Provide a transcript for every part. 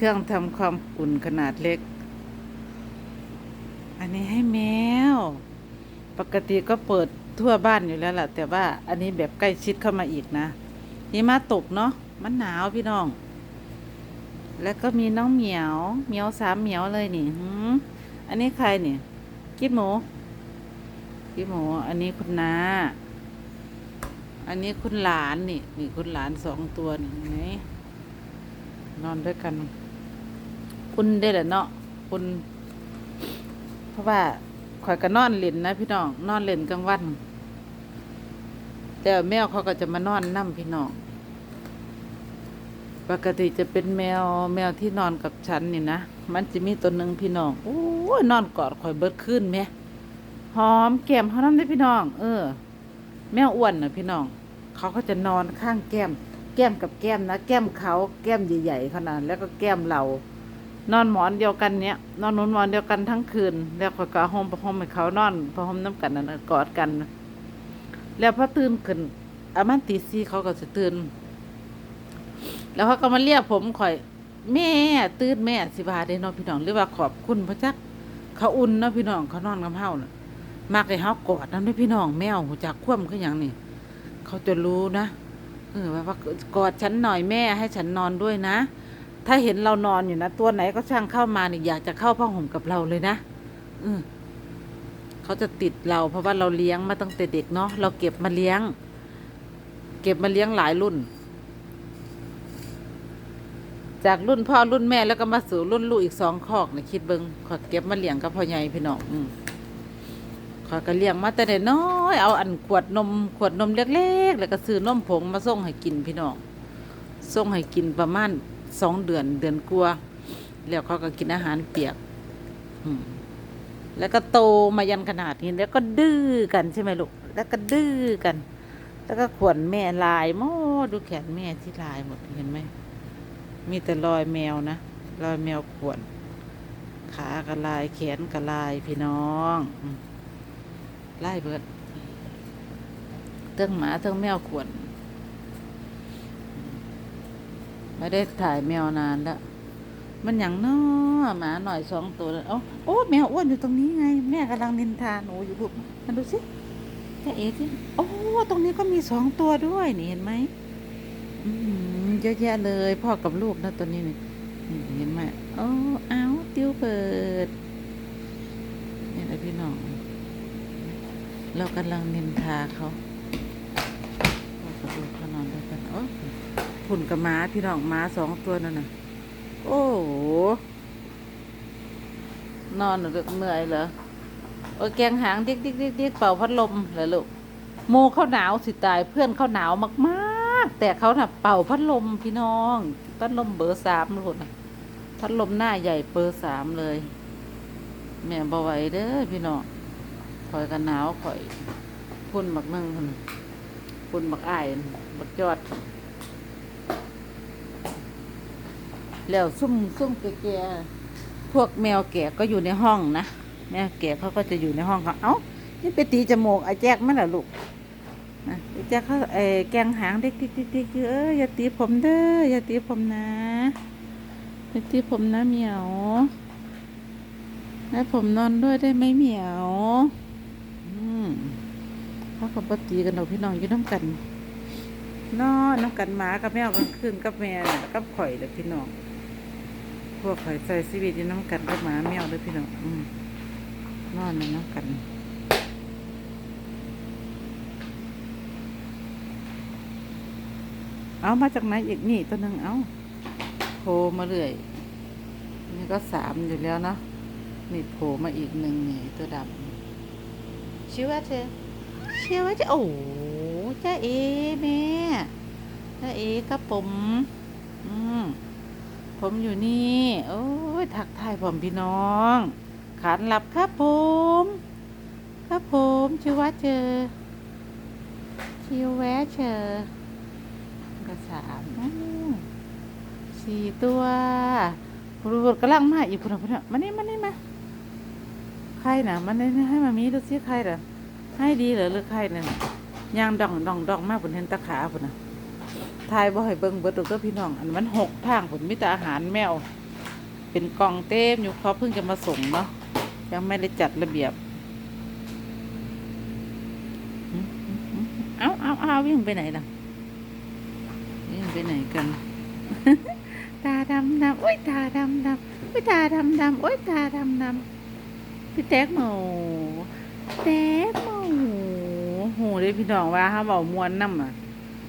เครื่องทำความอุ่นขนาดเล็ก อันนี้ให้แมว ปกติก็เปิดทั่วบ้านอยู่แล้วล่ะ แต่ว่าอันนี้แบบใกล้ชิดเข้ามาอีกนะหิมะตกเนาะมันหนาวพี่น้อง แล้วก็มีน้องเหมียวเหมียวสามเหมียวเลยนี่หืมอันนี้ใครนี่กิดหมูกิดหมู อันนี้คุณนาอันนี้คุณหลานนี่นี่คุณหลานสองตัวนี่เห็นนอนด้วยกัน คุณได้แหละเนาะคุณเพราะว่าข่อยก็นอนเล่นนะพี่น้องนอนเล่นกลางวันแต่แมวเขาก็จะมานอนนั่มพี่น้องปกติจะเป็นแมวแมวที่นอนกับฉันนี่นะมันจะมีตัวหนึ่งพี่น้องโอ้ยนอนกอดข่อยเบิดขึ้นไหมหอมแก้มเขาน้ำได้พี่น้อง เออ แมวอ้วนนะพี่น้อง เขาก็จะนอนข้างแก้ม แก้มกับแก้มนะ แก้มเขาแก้มใหญ่ๆขนาดแล้วก็แก้มเรา นอนหมอนเดียวกันเนี้ยนอนนุนหมอนเดียวกันทั้งคืน แล้วก็กะห่มประหมให้เขานอนประหมน้ำกันนั่นน่ะกอดกัน แล้วพอตื่นขึ้นอามันตีซีเขาก็จะตื่นแล้วเขาก็มาเรียกผมข่อย แม่ตื่นแม่สิบาได้นาะพี่น้องหรือว่าขอบคุณพระจักเขาอุ่นเนาะพี่น้องเขานอนกับเฮาน่ะมากเลยเฮากอดนั่นด้วยพี่น้องแมวหูจักคว่ำคืออย่างนี่เขาจะรู้นะเออว่ากอดฉันหน่อยแม่ให้ฉันนอนด้วยนะ ถ้าเห็นเรานอนอยู่นะ ตัวไหนก็ช่างเข้ามาเนี่ยอยากจะเข้าผ้าห่มกับเราเลยนะเออเขาจะติดเราเพราะว่าเราเลี้ยงมาตั้งแต่เด็กเนาะเราเก็บมาเลี้ยง เก็บมาเลี้ยงหลายรุ่น จากรุ่นพ่อรุ่นแม่แล้วก็มาสู่รุ่นลูกอีกสองคอกนะคิดเบิงขอเก็บมาเลี้ยงกับพ่อใหญ่พี่น้องอืขอยก็เลี้ยงมาแต่เน้อยเอาอันขวดนมขวดนมเล็กๆแล้วก็ซื้อนมผงมาส่งให้กินพี่น้องส่งให้กินประมาณ สองเดือนเดือนกลัวแล้วเขาก็กินอาหารเปียกแล้วก็โตมายันขนาดนี้แล้วก็ดื้อกันใช่ไหมลูกแล้วก็ดื้อกัน แล้วก็ขวนแม่ลายมดดูแขนแม่ที่ลายหมดเห็นไหมมีแต่รอยแมวนะรอยแมวขวนขากระลายแขนกระลายพี่น้องไล่เบิดเตื้องหมาเตื้องแมวขวน ไม่ได้ถ่ายแมวนานแล้วมันอย่างน้อหมาหน่อยสองตัวแล้วเอ้าโอ้แมวอ้วนอยู่ตรงนี้ไง แม่กำลังนินทาหนูอยู่ลูกมาดูสิแม่เอ๋สิโอ้ตรงนี้ก็มีสองตัวด้วยนี่เห็นไหมอืมเยอะแยะเลย พ่อกับลูกนะตัวนี้นี่เห็นไหมโอ้เอาติ้วเปิดนี่แหละพี่น้อง เรากำลังนินทาเขาก็ดูเขานอนด้วยกันโอ้ ผุ่นกับม้าพี่น้องม้าสองตัวนั่นน่ะ โอ้โห นอนหรือเมื่อยเหรอโอ้แกงหางดิ๊กดิ๊กดิ๊กดิ๊กเป่าพัดลมเหรอลูกโมเข้าหนาวสิตายเพื่อนเขาหนาวมากๆ แต่เขาน่ะเป่าพัดลมพี่น้อง พัดลมเบอร์สามลูกนะพัดลมหน้าใหญ่เบอร์สามเลย แม่บ่ไหวเด้อพี่น้องข่อยกันหนาวข่อยพุ่นบักนึ่งพุ่นพุ่นบักอ้ายบักจอด แล้วซุ่มซุ่มแก่ๆพวกแมวแก่ก็อยู่ในห้องนะแมวแก่เขาก็จะอยู่ในห้องเขาเอ้านี่ไปตีจมูกไอ้แจ๊กมั้ยล่ะลูกนะไอ้แจ๊กเขาเออแกงหางเด็กดิ๊กดิ๊กดิ๊กเอออย่าตีผมเด้ออย่าตีผมนะอย่าตีผมนะเหมียวให้ผมนอนด้วยได้ไหมเหมียวอืมเขาก็ปตีกันเราพี่น้องอยู่น้ำกันนอนน้ำกันหมากับแมวกลางคืนกับแม่กับข่อยเลยพี่น้อง พวกข่อยใส่ชีวิตอยู่น้ำกันกับหมาแมวเลยพี่น้องนอนในน้ำกันเอามาจากไหนอีกนี่ตัวหนึ่งเอาโผล่มาเรื่อยนี่ก็สามอยู่แล้วเนาะนี่โผล่มาอีกหนึ่งนี่ตัวดำชื่อว่าเธอชื่อว่าจะโอ้จ้าเอแม่จ้าเอครับผม อืม ผมอยู่นี่ โอ้ยทักทายผมพี่น้อง ขานหลับครับผม ครับผมชื่อว่าเจอชื่อแวะเจอก็สามสี่ตัวรูดกำลังมาอีกคนนละมานี่มานี่มาใครน่ะมันนี่ให้มามีดูสิใครน่ะให้ดีเหรอหรือใครน่ะยางดองดองดองมากผลเห็นตะขาผลน่ะ ทายบ่ให้เบิ่งเบิดตัวพี่น้อง อันมันหกทางผลมีแต่อาหารแมว เป็นกล่องเต็มอยู่เขาเพิ่งจะมาส่งเนาะยังไม่ได้จัดระเบียบอืมอืมอืมเอาเอาเอาวิ่งไปไหนล่ะวิ่งไปไหนกัน ตาดำดำโอ้ยตาดำดำโอ้ยตาดำดำโอ้ยตาดำดำพี่แต๊กหมูแต๊กหมูโหได้พี่น้องว่าเขาบอกมวนน้ำอะ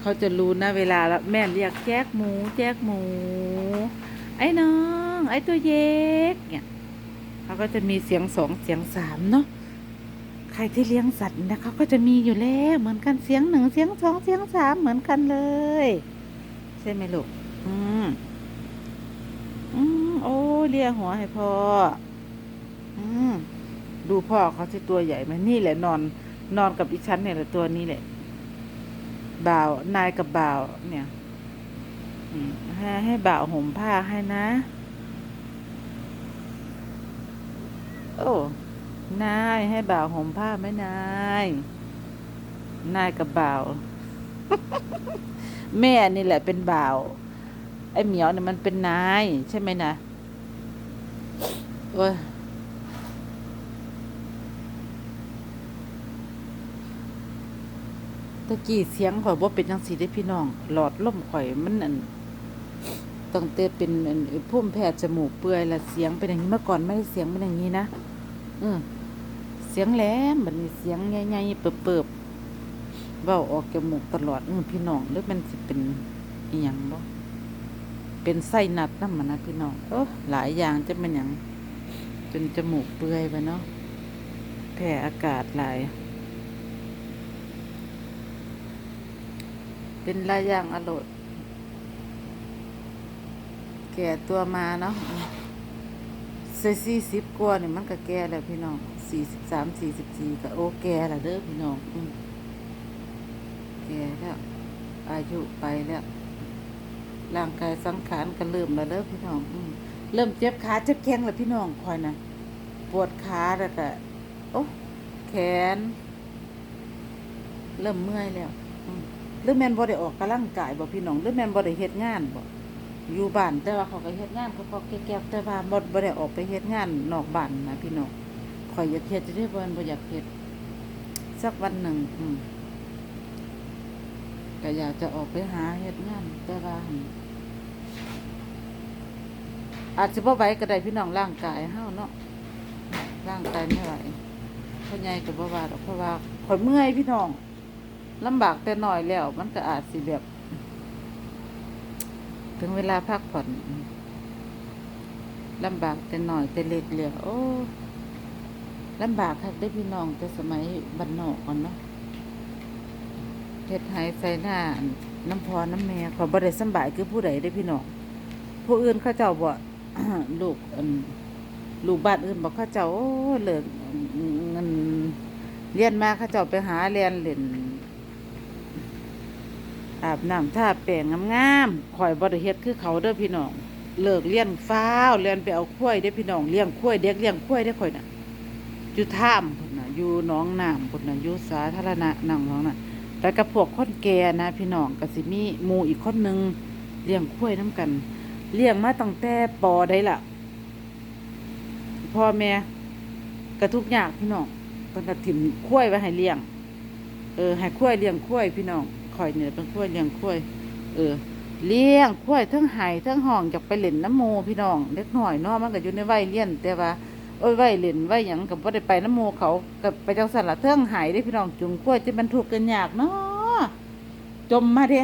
เขาจะรู้นะเวลาแล้วแม่เรียกแจ๊กหมู แจ๊กหมู ไอ้น้อง ไอ้ตัวเย็กเนี่ยเขาก็จะมีเสียงสองเสียงสามเนาะใครที่เลี้ยงสัตว์นะเขาก็จะมีอยู่แล้วเหมือนกันเสียงหนึ่งเสียงสองเสียงสามเหมือนกันเลย ใช่ไหมลูกอืมอืมโอ้เลียหัวให้พ่ออืมดูพ่อเขาที่ตัวใหญ่ไหมนี่แหละนอน นอนกับอีชั้นเนี่ยแหละตัวนี้แหละ บ่าวนายกับบ่าวเนี่ยให้ให้บ่าวห่มผ้าให้นะ โอ้นายให้บ่าวห่มผ้าไหมนาย นายกับบ่าว แม่นี่แหละเป็นบ่าว ไอ้เหมียวเนี่ยมันเป็นนาย ใช่ไหมนะโอ้ย ตะกี้เสียงข่อยบ่เป็นจังซี่เด้พี่น้อง หลอดลมข่อยมันอันตั้งแต่เป็นอันพุ่มแพ้จมูกเปื่อยและเสียงเป็นอย่างนี้เมื่อก่อนไม่ได้เสียงเป็นอย่างนี้นะเออเสียงแหลมบัดนี้เสียงใหญ่ๆเปิบๆเว้าออกจมูกตลอดเออพี่น้องหรือมันสิเป็นอีหยังบ่เป็นไส้นัดนำมันนะพี่น้องเออหลายอย่างจะเป็นหยังจนจมูกเปื่อยไปเนาะแพ้อากาศหลาย เป็นลายอย่างอร่อยแก่ตัวมาเนาะใส่สี่สิบกว่าเนี่ยมันก็แก่แล้วพี่น้องสี่สิบสามสี่สิบสี่ก็โอ้แก่ละเด้อพี่น้องอืแก่แล้วอายุไปแล้วร่างกายสังขารก็เริ่มแล้วเด้อพี่น้องอืเริ่มเจ็บขาเจ็บแข้งแล้วพี่น้องคอยนะปวดขาแล้วก็โอ้แขน เริ่มเมื่อยแล้วอืม หรือแม่นบ่ได้ออกกำลังกายบ่พี่น้องหรือแม่นบ่ได้เฮ็ดงานบ่อยู่บ้านแต่ว่าเขาก็เฮ็ดงานเขาก็แก่ๆแต่ว่าบ่บ่ได้ออกไปเฮ็ดงานนอกบ้านนะพี่น้องข่อยอยากเฮ็ดจะได้บ่แม่นบ่อยากเฮ็ดสักวันหนึ่งอืมก็อยากจะออกไปหาเฮ็ดงานแต่ว่านอาจจะบ่ไหวก็ได้พี่น้องร่างกายเฮาเนาะร่างกายไม่ไหวพ่อใหญ่ก็บ่ว่าดอกเพราะว่าข่อยเมื่อยพี่น้อง ลำบากแต่น้อยแล้ว มันก็อาจสิแบบ ถึงเวลาพักผ่อนลำบากแต่น้อยแต่เล็กแล้วโอ้ลำบากครับได้พี่น้องแต่สมัยบ้านนอกก่อนเนาะเฮ็ดไห้ใส่หน้าน้ำพอน้ำแม่ขอบ่ได้สบายคือผู้ใดได้พี่น้องผู้อื่นเขาเจ้าบ่ลูกลูกบ้านอื่นบอกเขาเจ้าโอ้เลิกเงินเรียนมาเขาเจ้าไปหาเรียนเล่น อาบน้ำท่าแป้งงามๆข่อยบ่ได้เฮ็ดคือเขาเด้อพี่น้อง เลิกเลี้ยงฟ้าวเรียนไปเอาข้วยเด้อพี่น้องเลี้ยงข้วยเด็กเลี้ยงข้วยได้ข่อยน่ะอยู่ท่ามพุ่นน่ะอยู่หนองน้ำพุ่นน่ะอยู่สาธารณะนั่งของน่ะแต่กับพวกคนแก่นะ พี่น้องก็สิมีหมู่อีกคนหนึงเลี้ยงข้วยน้ำกัน เลี้ยงมาตั้งแต่ปอได้ล่ะพ่อแม่ก็ทุกยากพี่น้องเพิ่นก็ถิ่มข้วยไว้ให้เลี้ยง เออให้ข้วยเลี้ยงข้วยพี่น้อง ข่อยเนี่ยเป็นข้วยเลี้ยงข้วยเออเลี้ยงข้วยทั้งไห้ทั้งห้องอยากไปเล่นน้ำโมพี่น้องเล็กหน้อยเนาะมันก็อยู่ในวัยเลี้ยนแต่ว่าโอ้ยวัยเล่นวัยหยังกับว่าได้ไปน้ำโมเขากับไปจังสันละเทิงไห้ได้พี่น้องจุงข้วยจะบรรทุกกันยากเนาะจมมาเด้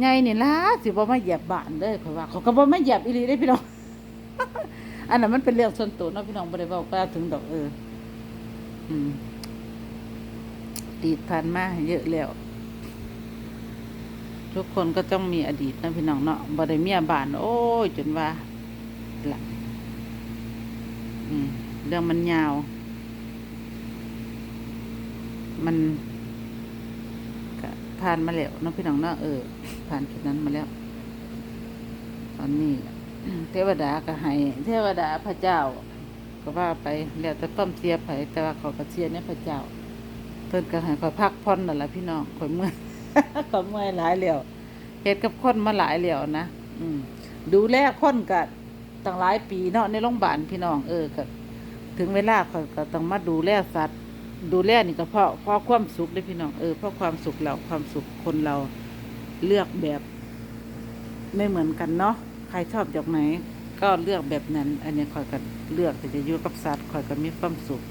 ไงนี่ล่ะสิบ่มาเหยียบบ้านเด้อข่อยว่า เขาก็บ่มาเหยียบอีหลีได้พี่น้อง อันนั้นมันเป็นเรื่องส่วนตัวเนาะพี่น้องบ่ได้เว้ากล่าวถึงดอกเอออืมอดีตผ่านมาเยอะแล้ว ทุกคนก็ต้องมีอดีตนะพี่น้องเนาะบ่ได้เมียบาน โอ้ย จนว่าลังอืมเรื่องมันยาว มันผ่านมาแล้วนะพี่น้องเนาะเออ ผ่านจุดนั้นมาแล้ว ตอนนี้เทวดาก็ให้เทวดาพระเจ้า ก็ว่าไปแล้วแต่ต้มเสียไปแต่ว่าขาก็เสียเนี่ยพระเจ้าเพิ่นก็ให้ขอพักผ่อนนั่นล่ะพี่น้องข่อยเมื่อย ข่อยเมื่อยหลายแล้วเฮ็ดกับคนมาหลายแล้วนะอืมดูแลคนก็ตั้งหลายปีเนาะในโรงพยาบาลพี่น้องเออก็ถึงเวลาข่อยก็ต้องมาดูแลสัตว์ ดูแลนี่ก็เพราะเพราะความสุขเด้พี่น้องเออเพราะความสุขเราความสุขคนเราเลือกแบบไม่เหมือนกันเนาะใครชอบจากไหนก็เลือกแบบนั้น อันนี้ข่อยก็เลือกที่จะอยู่กับสัตว์ข่อยก็มีความสุข